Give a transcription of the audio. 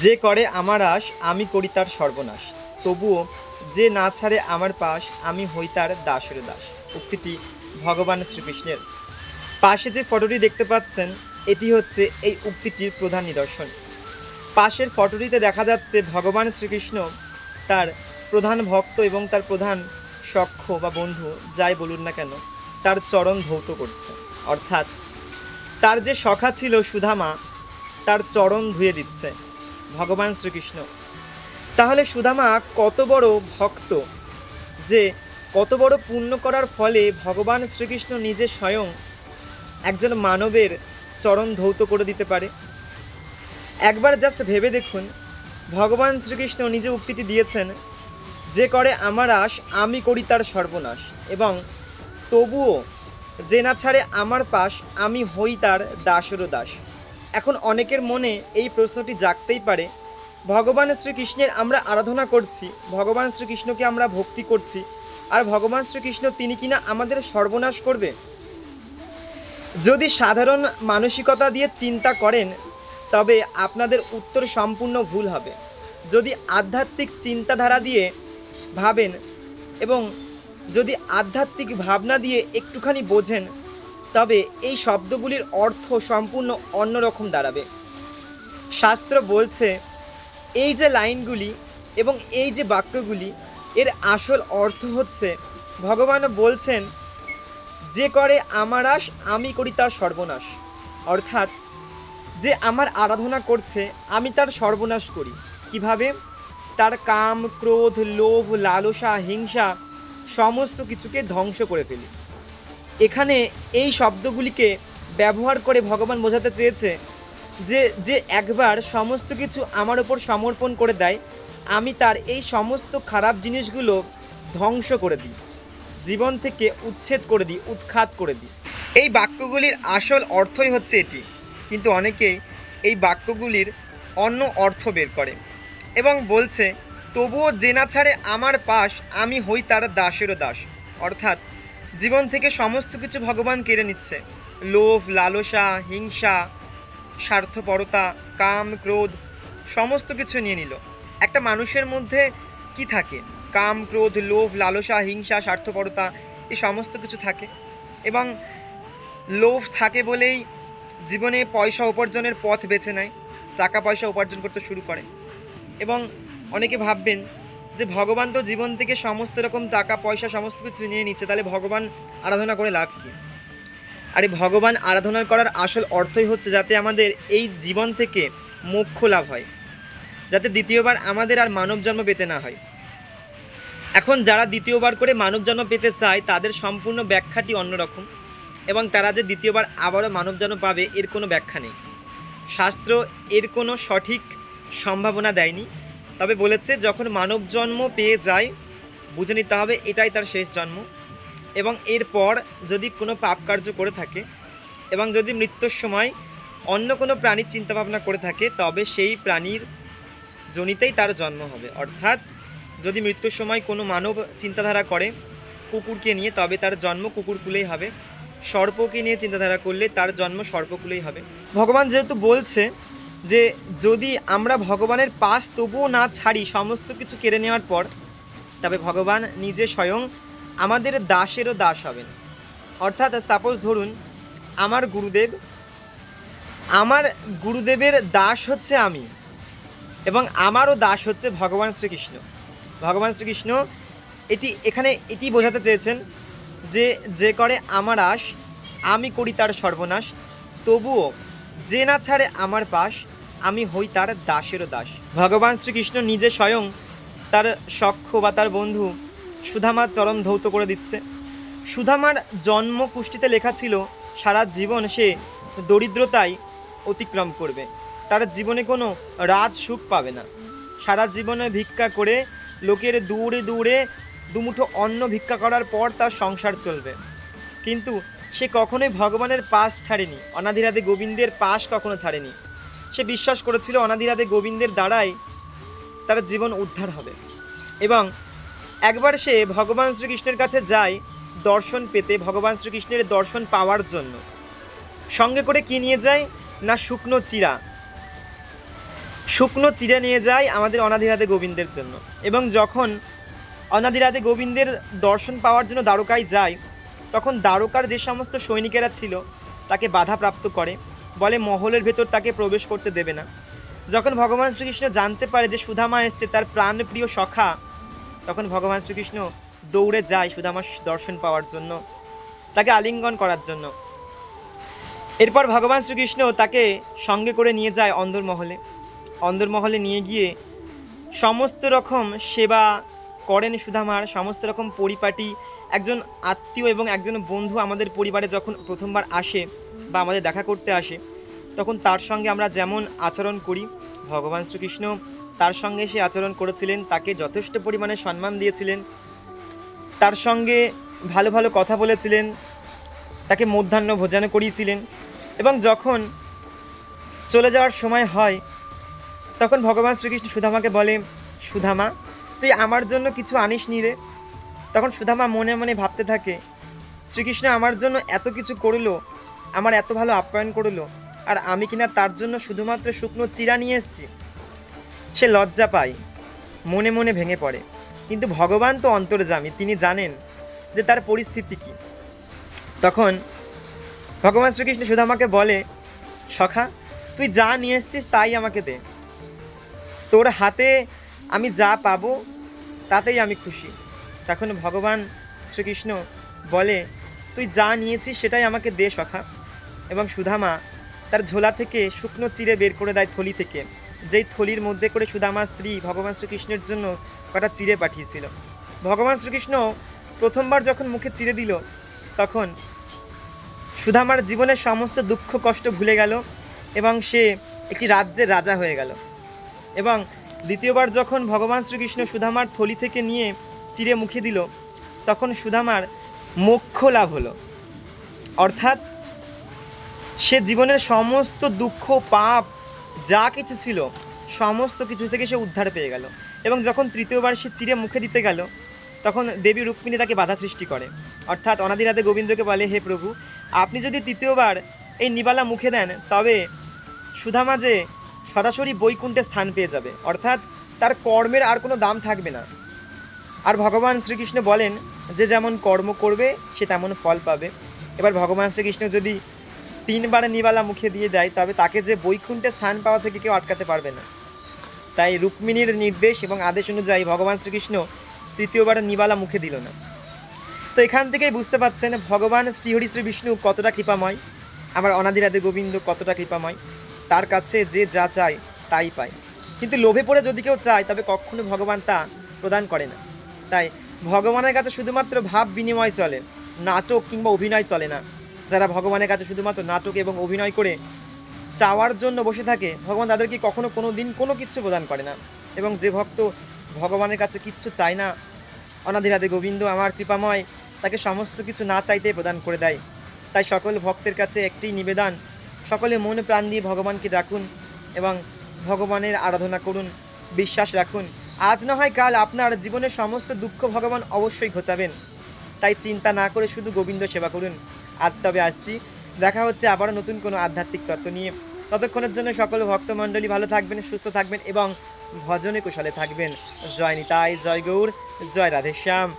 যে করে আমার আশ, আমি করি তার সর্বনাশ। তবুও যে না ছাড়ে আমার পাশ, আমি হই তার দাসের দাস। উক্তিটি ভগবান শ্রীকৃষ্ণের। পাশে যে ফটোটি দেখতে পাচ্ছেন, এটি হচ্ছে এই উক্তিটির প্রধান নিদর্শন। পাশের ফটোটিতে দেখা যাচ্ছে ভগবান শ্রীকৃষ্ণ তার প্রধান ভক্ত এবং তার প্রধান সখ্য বা বন্ধু, যাই বলুন না কেন, তার চরণ ধৌত করছে। অর্থাৎ তার যে সখা ছিল সুধামা, তার চরণ ধুয়ে দিচ্ছে। ভগবান শ্রীকৃষ্ণ। তাহলে সুদামা কত বড় ভক্ত যে কত বড় পুণ্য করার ফলে ভগবান শ্রীকৃষ্ণ নিজে স্বয়ং একজন মানবের চরণ ধৌত করে দিতে পারে? একবার জাস্ট ভেবে দেখুন, ভগবান শ্রীকৃষ্ণ নিজে উক্তিটি দিয়েছেন, যে করে আমার আশ, আমি করি তার সর্বনাশ, এবং তবুও যে না ছাড়ে আমার পাশ, আমি হই তার দাসেরও দাস। এখন অনেকের মনে এই প্রশ্নটি জাগতেই পারে। ভগবান শ্রীকৃষ্ণের আমরা আরাধনা করছি, ভগবান শ্রীকৃষ্ণকে আমরা ভক্তি করছি, আর ভগবান শ্রীকৃষ্ণ তিনি কিনা আমাদের সর্বনাশ করবে? যদি সাধারণ মানসিকতা দিয়ে চিন্তা করেন, তবে আপনাদের উত্তর সম্পূর্ণ ভুল হবে। যদি আধ্যাত্মিক চিন্তাধারা দিয়ে ভাবেন এবং যদি আধ্যাত্মিক ভাবনা দিয়ে একটুখানি বোঝেন তবে এই শব্দগুলির অর্থ সম্পূর্ণ অন্যরকম দাঁড়াবে। শাস্ত্র বলছে, এই যে লাইনগুলি এবং এই যে বাক্যগুলি, এর আসল অর্থ হচ্ছে ভগবান বলছেন, যে করে আমার আশ আমি করি তার সর্বনাশ। অর্থাৎ, যে আমার আরাধনা করছে, আমি তার সর্বনাশ করি। কীভাবে? তার কাম, ক্রোধ, লোভ, লালসা, হিংসা, সমস্ত কিছুকে ধ্বংস করে ফেলি। এখানে এই শব্দগুলিকে ব্যবহার করে ভগবান বোঝাতে চেয়েছে যে যে একবার সমস্ত কিছু আমার ওপর সমর্পণ করে দেয়, আমি তার এই সমস্ত খারাপ জিনিসগুলো ধ্বংস করে দিই, জীবন থেকে উচ্ছেদ করে দিই, উৎখাত করে দিই। এই বাক্যগুলির আসল অর্থই হচ্ছে এটি। কিন্তু অনেকেই এই বাক্যগুলির অন্য অর্থ বের করে এবং বলছে, তবুও জেনা ছাড়ে আমার পাশ, আমি হই তার দাসেরও দাস। অর্থাৎ জীবন থেকে সমস্ত কিছু ভগবান কেড়ে নিচ্ছে। লোভ, লালসা, হিংসা, স্বার্থপরতা, কাম, ক্রোধ, সমস্ত কিছু নিয়ে নিল। একটা মানুষের মধ্যে কি থাকে? কাম, ক্রোধ, লোভ, লালসা, হিংসা, স্বার্থপরতা, এই সমস্ত কিছু থাকে। এবং লোভ থাকে বলেই জীবনে পয়সা উপার্জনের পথ বেছে নেয়, টাকা পয়সা উপার্জন করতে শুরু করে। এবং অনেকে ভাববেন যে ভগবান তো জীবন থেকে সমস্ত রকম টাকা, পয়সা, সমস্ত কিছু নিয়ে নিচ্ছে, তাহলে ভগবান আরাধনা করে লাভ কী? আর এই ভগবান আরাধনা করার আসল অর্থই হচ্ছে যাতে আমাদের এই জীবন থেকে মোক্ষ লাভ হয়, যাতে দ্বিতীয়বার আমাদের আর মানব জন্ম পেতে না হয়। এখন যারা দ্বিতীয়বার করে মানব জন্ম পেতে চায়, তাদের সম্পূর্ণ ব্যাখ্যাটি অন্যরকম এবং তারা যে দ্বিতীয়বার আবারও মানব জন্ম পাবে, এর কোনো ব্যাখ্যা নেই। শাস্ত্র এর কোনো সঠিক সম্ভাবনা দেয়নি। তবে বলেছে, যখন মানব জন্ম পেয়ে যায়, বুঝে নিতে হবে এটাই তার শেষ জন্ম। এবং এরপর যদি কোনো পাপ কার্য করে থাকে, এবং যদি মৃত্যুর সময় অন্য কোনো প্রাণীর চিন্তাভাবনা করে থাকে, তবে সেই প্রাণীর জনিতেই তার জন্ম হবে। অর্থাৎ যদি মৃত্যুর সময় কোনো মানব চিন্তাধারা করে কুকুরকে নিয়ে, তবে তার জন্ম কুকুরকুলেই হবে। সর্পকে নিয়ে চিন্তাধারা করলে তার জন্ম সর্পকুলেই হবে। ভগবান যেহেতু বলছে যে যদি আমরা ভগবানের পাশ তবুও না ছাড়ি সমস্ত কিছু কেড়ে নেওয়ার পর, তবে ভগবান নিজে স্বয়ং আমাদের দাসেরও দাস হবেন। অর্থাৎ সাপোজ ধরুন, আমার গুরুদেব, আমার গুরুদেবের দাস হচ্ছে আমি এবং আমারও দাস হচ্ছে ভগবান শ্রীকৃষ্ণ। ভগবান শ্রীকৃষ্ণ এটি, এখানে এটি বোঝাতে চেয়েছেন যে যে করে আমার আশ, আমি করি তার সর্বনাশ, তবুও যে না ছাড়ে আমার পাশ আমি হই তার দাসেরও দাস। ভগবান শ্রীকৃষ্ণ নিজে স্বয়ং তার সখ্য বা তার বন্ধু সুধামার চরণ ধৌত করে দিচ্ছে। সুধামার জন্ম কুষ্টিতে লেখা ছিল, সারা জীবন সে দরিদ্রতায় অতিক্রম করবে। তার জীবনে কোনো রাজ সুখ পাবে না। সারা জীবনে ভিক্ষা করে লোকের দূরে দূরে দুমুঠো অন্ন ভিক্ষা করার পর তার সংসার চলবে। কিন্তু সে কখনোই ভগবানের পাশ ছাড়েনি। অনাধিরাধে গোবিন্দের পাশ কখনো ছাড়েনি। সে বিশ্বাস করেছিল অনাধিরাধে গোবিন্দের দ্বারাই তার জীবন উদ্ধার হবে। এবং একবার সে ভগবান শ্রীকৃষ্ণের কাছে যায় দর্শন পেতে, ভগবান শ্রীকৃষ্ণের দর্শন পাওয়ার জন্য। সঙ্গে করে কি নিয়ে যায়? না, শুকনো চিরা শুকনো চিড়ে নিয়ে যায় আমাদের অনাধিরাতে গোবিন্দের জন্য। এবং যখন অনাধিরাতে গোবিন্দের দর্শন পাওয়ার জন্য দ্বারকায় যায়, তখন দ্বারকার যে সমস্ত সৈনিকেরা ছিল, তাকে বাধাপ্রাপ্ত করে। বলে মহলের ভেতর তাকে প্রবেশ করতে দেবে না। যখন ভগবান শ্রীকৃষ্ণ জানতে পারে যে সুধামা এসছে, তার প্রাণপ্রিয় সখা, তখন ভগবান শ্রীকৃষ্ণ দৌড়ে যায় সুধামার দর্শন পাওয়ার জন্য, তাকে আলিঙ্গন করার জন্য। এরপর ভগবান শ্রীকৃষ্ণ তাকে সঙ্গে করে নিয়ে যায় অন্দরমহলে অন্দরমহলে নিয়ে গিয়ে সমস্ত রকম সেবা করেন সুধামার, সমস্ত রকম পরিপাটি একজন আত্মীয় এবং একজন বন্ধু আমাদের পরিবারে যখন প্রথমবার আসে বা আমাদের দেখা করতে আসে, তখন তার সঙ্গে আমরা যেমন আচরণ করি, ভগবান শ্রীকৃষ্ণ তার সঙ্গে সে আচরণ করেছিলেন, তাকে যথেষ্ট পরিমাণে সম্মান দিয়েছিলেন, তার সঙ্গে ভালো ভালো কথা বলেছিলেন, তাকে মধ্যাহ্ন ভোজন করিয়েছিলেন এবং যখন চলে যাওয়ার সময় হয়, তখন ভগবান শ্রীকৃষ্ণ সুধামাকে বলে, সুধামা, তুই আমার জন্য কিছু আনিস নি রে? তখন সুধামা মনে মনে ভাবতে থাকে, শ্রীকৃষ্ণ আমার জন্য এত কিছু করল, আমার এত ভালো আপ্যায়ন করল, আর আমি কিনা তার জন্য শুধুমাত্র শুকনো চিরা নিয়ে এসেছি। সে লজ্জা পায়, মনে মনে ভেঙে পড়ে। কিন্তু ভগবান তো অন্তর্জামী তিনি জানেন যে তার পরিস্থিতি কী। তখন ভগবান শ্রীকৃষ্ণ সুধামাকে বলে, সখা, তুই যা নিয়ে এসছিস তাই আমাকে দে। তোর হাতে আমি যা পাবো, তাতেই আমি খুশি। তখন ভগবান শ্রীকৃষ্ণ বলে, তুই যা নিয়েছিস সেটাই আমাকে দে, সখা। এবং সুধামা তার ঝোলা থেকে শুকনো চিড়ে বের করে দেয় থলি থেকে। যেই থলির মধ্যে করে সুদামার স্ত্রী ভগবান শ্রীকৃষ্ণের জন্য কটা চিড়ে পাঠিয়েছিল। ভগবান শ্রীকৃষ্ণ প্রথমবার যখন মুখে চিড়ে দিল, তখন সুধামার জীবনের সমস্ত দুঃখ, কষ্ট ভুলে গেল এবং সে একটি রাজ্যের রাজা হয়ে গেল। এবং দ্বিতীয়বার যখন ভগবান শ্রীকৃষ্ণ সুধামার থলি থেকে নিয়ে চিড়ে মুখে দিল, তখন সুধামার মোক্ষ লাভ হলো। অর্থাৎ সে জীবনের সমস্ত দুঃখ, পাপ, যা কিছু ছিল, সমস্ত কিছু থেকে সে উদ্ধার পেয়ে গেল। এবং যখন তৃতীয়বার সে চিরে মুখে দিতে গেল, তখন দেবী রুক্মিণী তাকে বাধা সৃষ্টি করে। অর্থাৎ অনাদিরাতে গোবিন্দকে বলে, হে প্রভু, আপনি যদি তৃতীয়বার এই নিবালা মুখে দেন, তবে সুধামা যে সরাসরি বৈকুণ্ঠে স্থান পেয়ে যাবে। অর্থাৎ তার কর্মের আর কোনো দাম থাকবে না। আর ভগবান শ্রীকৃষ্ণ বলেন যে যেমন কর্ম করবে, সে তেমন ফল পাবে। এবার ভগবান শ্রীকৃষ্ণ যদি তিনবার নিবালা মুখে দিয়ে দেয়, তবে তাকে যে বৈকুণ্ঠে স্থান পাওয়া থেকে কেউ আটকাতে পারবে না। তাই রুক্মিণীর নির্দেশ এবং আদেশ অনুযায়ী ভগবান শ্রীকৃষ্ণ তৃতীয়বার নিবালা মুখে দিল না। তো এখান থেকেই বুঝতে পাচ্ছেন ভগবান শ্রীহরি শ্রী বিষ্ণু কতটা কৃপাময় আমার অনাদিরাদে গোবিন্দ কতটা কৃপাময়। তার কাছে যে যা চায়, তাই পায়। কিন্তু লোভে পড়ে যদি কেউ চায়, তবে কখনো ভগবান তা প্রদান করে না। তাই ভগবানের কাছে শুধুমাত্র ভাব বিনিময় চলে, নাটক কিংবা অভিনয় চলে না। যারা ভগবানের কাছে শুধুমাত্র নাটক এবং অভিনয় করে চাওয়ার জন্য বসে থাকে, ভগবান তাদেরকে কখনো কোনো দিন কোনো কিচ্ছু প্রদান করে না? এবং যে ভক্ত ভগবানের কাছে কিচ্ছু চায় না অনাধিরাধে গোবিন্দ, আমার কৃপাময়, তাকে সমস্ত কিছু না চাইতে প্রদান করে দেয়। তাই সকল ভক্তের কাছে একটি নিবেদন, সকলে মন প্রাণ দিয়ে ভগবানকে ডাকুন এবং ভগবানের আরাধনা করুন, বিশ্বাস রাখুন। আজ না হয় কাল আপনার জীবনের সমস্ত দুঃখ ভগবান অবশ্যই ঘোচাবেন। তাই চিন্তা না করে শুধু গোবিন্দ সেবা করুন। আজ তবে আসছি। দেখা হচ্ছে আবারও নতুন কোনো আধ্যাত্মিক তত্ত্ব নিয়ে। ততক্ষণের জন্য সকল ভক্তমণ্ডলী ভালো থাকবেন, সুস্থ থাকবেন এবং ভজনে কুশলে থাকবেন। জয় নিতাই, জয় গৌর, জয় রাধেশ্যাম